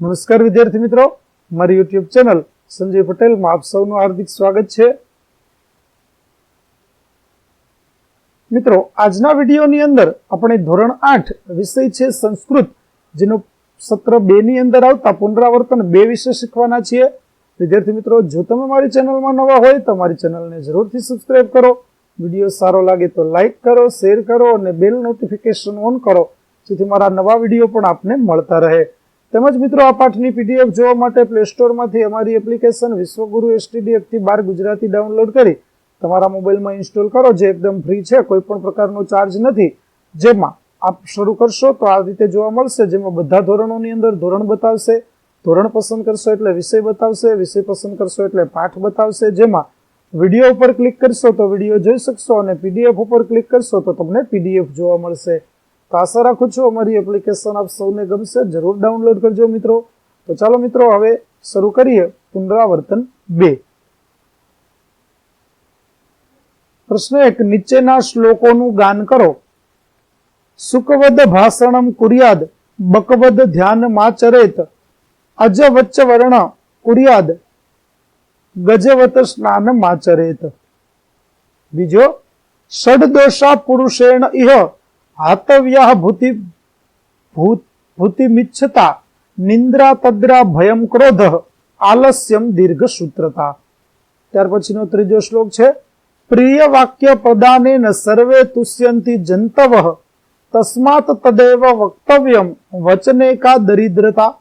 નમસ્કાર વિદ્યાર્થી મિત્રો. મારી યુટ્યુબ ચેનલ સંજય પટેલમાં આપ સૌનું હાર્દિક સ્વાગત છે. મિત્રો, આજના વિડીયોની અંદર આપણે ધોરણ આઠ વિષય છે સંસ્કૃત, જેનો સત્ર બે ની અંદર આવતા પુનરાવર્તન બે વિશે શીખવાના છીએ. વિદ્યાર્થી મિત્રો, જો તમે મારી ચેનલમાં નવા હોય તો મારી ચેનલને જરૂરથી સબસ્ક્રાઇબ કરો. વીડિયો સારો લાગે તો લાઈક કરો શેર કરો અને બેલ નોટિફિકેશન ઓન કરો, જેથી મારા નવા વીડિયો પણ આપને મળતા રહે. તેમજ મિત્રો આ પાઠની પીડીએફ જોવા માટે પ્લે સ્ટોરમાંથી અમારી એપ્લિકેશન વિશ્વગુરુ એસટીડી એકથી બાર ગુજરાતી ડાઉનલોડ કરી તમારા મોબાઈલમાં ઇન્સ્ટોલ કરો, જે એકદમ ફ્રી છે કોઈ પણ પ્રકારનો ચાર્જ નથી. જેમાં આપ શરૂ કરશો તો આ રીતે જોવા મળશે. જેમાં બધા ધોરણોની અંદર ધોરણ બતાવશે, ધોરણ પસંદ કરશો એટલે વિષય બતાવશે, વિષય પસંદ કરશો એટલે પાઠ બતાવશે. જેમાં વીડિયો ઉપર ક્લિક કરશો તો વીડિયો જોઈ શકશો અને પીડીએફ ઉપર ક્લિક કરશો તો તમને પીડીએફ જોવા મળશે. તો આશા રાખું છું અમારી એપ્લિકેશન આપ સૌને ગમશે. જરૂર ડાઉનલોડ કરજો મિત્રો. તો ચાલો મિત્રો, હવે શરૂ કરીએ પુનરાવર્તન બે. પ્રશ્ન એક, નીચેના શ્લોકોનું ગાન કરો. સુકવદ ભાષણમ કુર્યાદ, બકવદ ધ્યાન માચરેત અજ વચ્ચ વર્ણ કુર્યાદ, ગજવત સ્નાન માચરેત બીજો, ષડદોષા પુરુષેણ ઇહ હાતવ્યા ભૂતિ ભૂત ભૂતિમિચ્છતા નિંદ્રા તદ્રા ભયમ ક્રોધ આલસ્યમ દીર્ઘ સૂત્રતા ત્યાર પછીનો ત્રીજો શ્લોક છે, પ્રિય વાક્ય પ્રદાનેન સર્વે તુષ્યંતી જંતવ, તસ્માત તદેવ વક્તવ્યમ વચને કા દરિદ્રતા.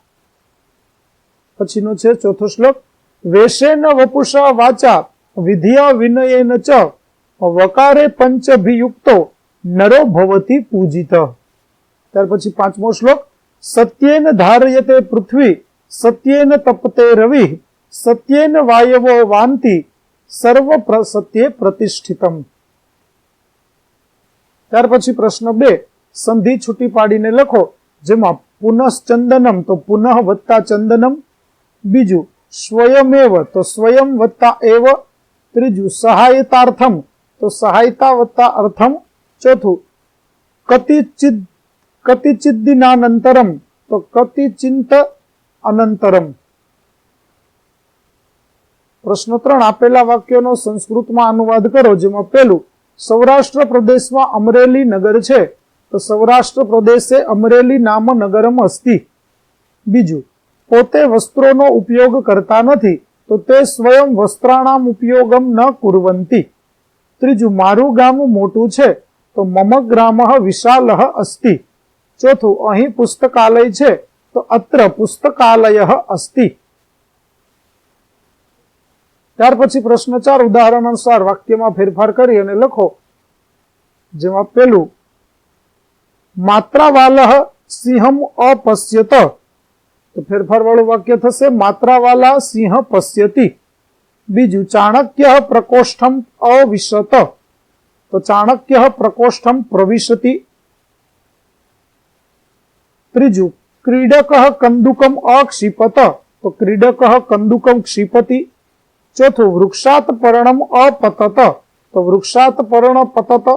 પછીનો છે ચોથો શ્લોક, વેશેન વપુષા વાચા વિધિયા વિનયેન ચ, વકારે પંચભિયુક્તો નરો ભવતી પૂજિત. ત્યાર પછી પાંચમો શ્લોક. સત્યેન ધારયતે પૃથ્વી, સત્યેન તપતે રવિ, સત્યેન વાયવો વાંતિ, સર્વ સત્યે પ્રતિષ્ઠિતમ. ત્યાર પછી પ્રશ્ન બે. સંધિ છૂટી પાડીને લખો, જેમાં પુનઃચંદનમ તો પુનઃ વત્તા ચંદનમ. બીજું, સ્વયમેવ તો સ્વયં વત્તા એવ. ત્રીજું, સહાયતાર્થમ તો સહાયતા વત્તા અર્થમ. ચોથું કતિચિદ કતિચિદ્દિનાનંતરમ તો કતિચિંત અનંતરમ પ્રશ્ન ત્રણ આપેલા વાક્યનો સંસ્કૃતમાં અનુવાદ કરો, જેમાં પહેલું, સૌરાષ્ટ્ર પ્રદેશમાં અમરેલી નગર છે. તો સૌરાષ્ટ્ર પ્રદેશે અમરેલી નામ નગરમ અસ્તિ. બીજું, પોતે વસ્ત્રોનો ઉપયોગ કરતા નથી, તો તે સ્વયં વસ્ત્રાણામ ઉપયોગમ ન કુરવંતી. ત્રીજું, મારું ગામ મોટું છે તો મમ ગ્રામ વિશાલ અસ્તિ. ચોથું, અહીં પુસ્તકાલય છે, તો અત્ર પુસ્તકાલય અસ્તિ. ત્યાર પછી પ્રશ્ન ચાર, ઉદાહરણ અનુસાર વાક્યમાં ફેરફાર કરી અને લખો. જેમાં પેલું માત્રાવાલહ સિંહમ અપશ્યત. તો ફેરફાર વાળું વાક્ય થશે, માત્રાવાલા સિંહ પશ્યતિ. બીજું, ચાણક્ય પ્રકોષ્ઠમ અવિશત. તો ચાણક્ય પ્રકોષ્ઠમ પ્રવિશતિ. ત્રીજું, ક્રીડક કંદુકમ અક્ષિપત. તો ક્રીડક કંદુકમ ક્ષિપતિ. ચોથું, વૃક્ષાત પરણમ અપતત. તો વૃક્ષાત પર્ણ પતત.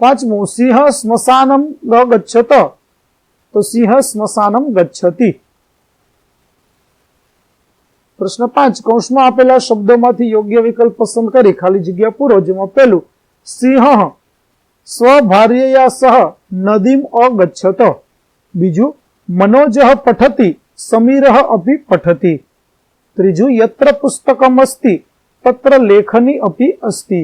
પાંચમું, સિંહ સ્મશાનમ ગચ્છત તો સિંહ સ્મશાનમ ગચ્છતિ. પ્રશ્ન પાંચ, કૌંસમાં આપેલા શબ્દોમાંથી યોગ્ય વિકલ્પ પસંદ કરી ખાલી જગ્યા પૂરો, જેમાં પહેલું, સિંહ સ્વભાર્યયા સહ નદીમ અગચ્છત. બીજું, મનોજ પઠતી, સમીર અપી પઠતી. ત્રીજું, યત્ર પુસ્તકમ અસ્તિ તત્ર લેખની અપી અસ્તિ.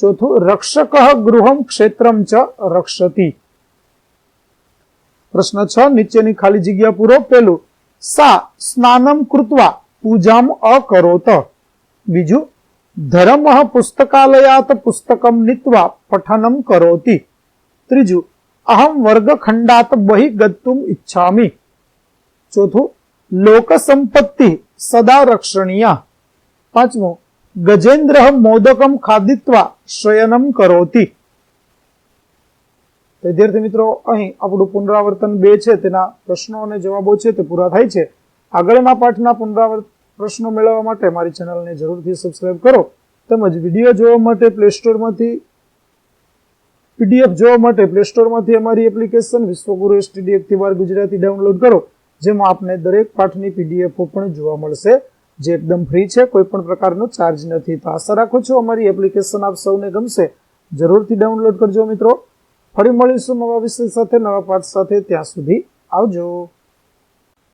ચોથું, રક્ષક ગૃહમ ક્ષેત્રમ ચ રક્ષતી. પ્રશ્ન છ, નીચેની ખાલી જગ્યા પૂરો પેલું સા, સ્નાનમ કૃત્વા પૂજામ અકરોત બીજું ધર્મ પુસ્તકાલયાત પુસ્તકમ નીત્વા પઠનમ કરોતી ત્રીજું અહમ વર્ગખંડાત બહિ ગત્તુમ ઈચ્છામી ચોથું લોક સંપત્તિ સદા રક્ષણીયા પાંચમું ગજેન્દ્ર મોદકમ ખાદિત્વા શયનમ કરોતી વિદ્યાર્થી મિત્રો અહીં આપણું પુનરાવર્તન બે છે તેના પ્રશ્નો અને જવાબો છે તે પૂરા થાય છે આગળના પાઠના પુનરાવર્તન પ્રશ્નો મેળવવા માટે મારી ચેનલને જરૂરથી સબસ્ક્રાઇબ કરો. તેમજ વીડિયો જોવા માટે પ્લે સ્ટોરમાંથી પીડીએફ જોવા માટે પ્લે સ્ટોરમાંથી અમારી એપ્લિકેશન વિશ્વગુરુ એસટીડી એકથી ગુજરાતી ડાઉનલોડ કરો, જેમાં આપને દરેક પાઠની પીડીએફઓ પણ જોવા મળશે. જે એકદમ ફ્રી છે, કોઈ પણ પ્રકારનો ચાર્જ નથી. તો આશા રાખું છું અમારી એપ્લિકેશન આપ સૌને ગમશે. જરૂરથી ડાઉનલોડ કરજો મિત્રો. ફરી મળીશું નવા વિષય સાથે, નવા પાઠ સાથે. ત્યાં સુધી આવજો.